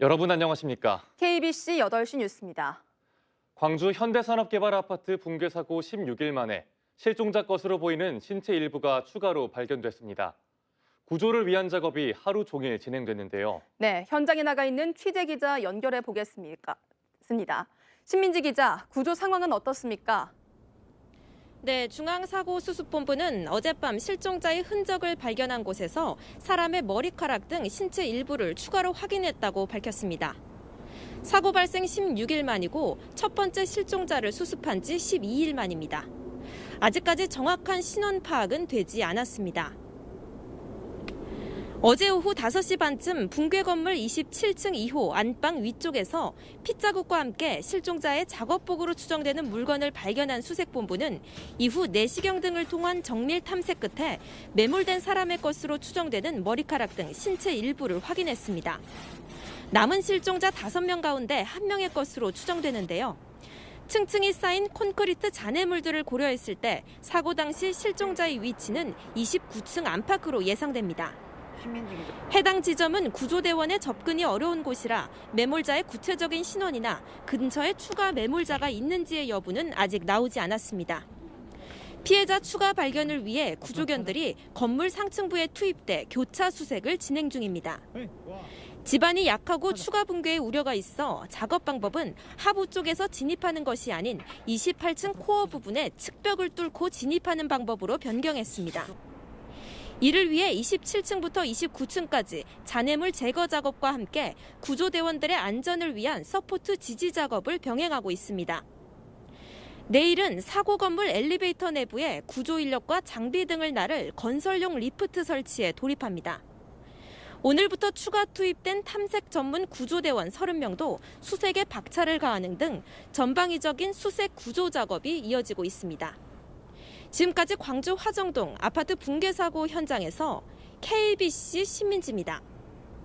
여러분 안녕하십니까? KBC 8시 뉴스입니다. 광주 현대산업개발 아파트 붕괴 사고 16일 만에 실종자 것으로 보이는 신체 일부가 추가로 발견됐습니다. 구조를 위한 작업이 하루 종일 진행됐는데요. 네, 현장에 나가 있는 취재 기자 연결해 보겠습니다. 습니다. 신민지 기자, 구조 상황은 어떻습니까? 네, 중앙사고수습본부는 어젯밤 실종자의 흔적을 발견한 곳에서 사람의 머리카락 등 신체 일부를 추가로 확인했다고 밝혔습니다. 사고 발생 16일 만이고 첫 번째 실종자를 수습한 지 12일 만입니다. 아직까지 정확한 신원 파악은 되지 않았습니다. 어제 오후 5시 반쯤 붕괴 건물 27층 2호 안방 위쪽에서 핏자국과 함께 실종자의 작업복으로 추정되는 물건을 발견한 수색본부는 이후 내시경 등을 통한 정밀 탐색 끝에 매몰된 사람의 것으로 추정되는 머리카락 등 신체 일부를 확인했습니다. 남은 실종자 5명 가운데 1명의 것으로 추정되는데요. 층층이 쌓인 콘크리트 잔해물들을 고려했을 때 사고 당시 실종자의 위치는 29층 안팎으로 예상됩니다. 해당 지점은 구조대원의 접근이 어려운 곳이라 매몰자의 구체적인 신원이나 근처에 추가 매몰자가 있는지의 여부는 아직 나오지 않았습니다. 피해자 추가 발견을 위해 구조견들이 건물 상층부에 투입돼 교차 수색을 진행 중입니다. 집안이 약하고 추가 붕괴의 우려가 있어 작업 방법은 하부 쪽에서 진입하는 것이 아닌 28층 코어 부분에 측벽을 뚫고 진입하는 방법으로 변경했습니다. 이를 위해 27층부터 29층까지 잔해물 제거 작업과 함께 구조대원들의 안전을 위한 서포트 지지 작업을 병행하고 있습니다. 내일은 사고 건물 엘리베이터 내부에 구조 인력과 장비 등을 나를 건설용 리프트 설치에 돌입합니다. 오늘부터 추가 투입된 탐색 전문 구조대원 30명도 수색에 박차를 가하는 등 전방위적인 수색 구조 작업이 이어지고 있습니다. 지금까지 광주 화정동 아파트 붕괴 사고 현장에서 KBC 신민지입니다.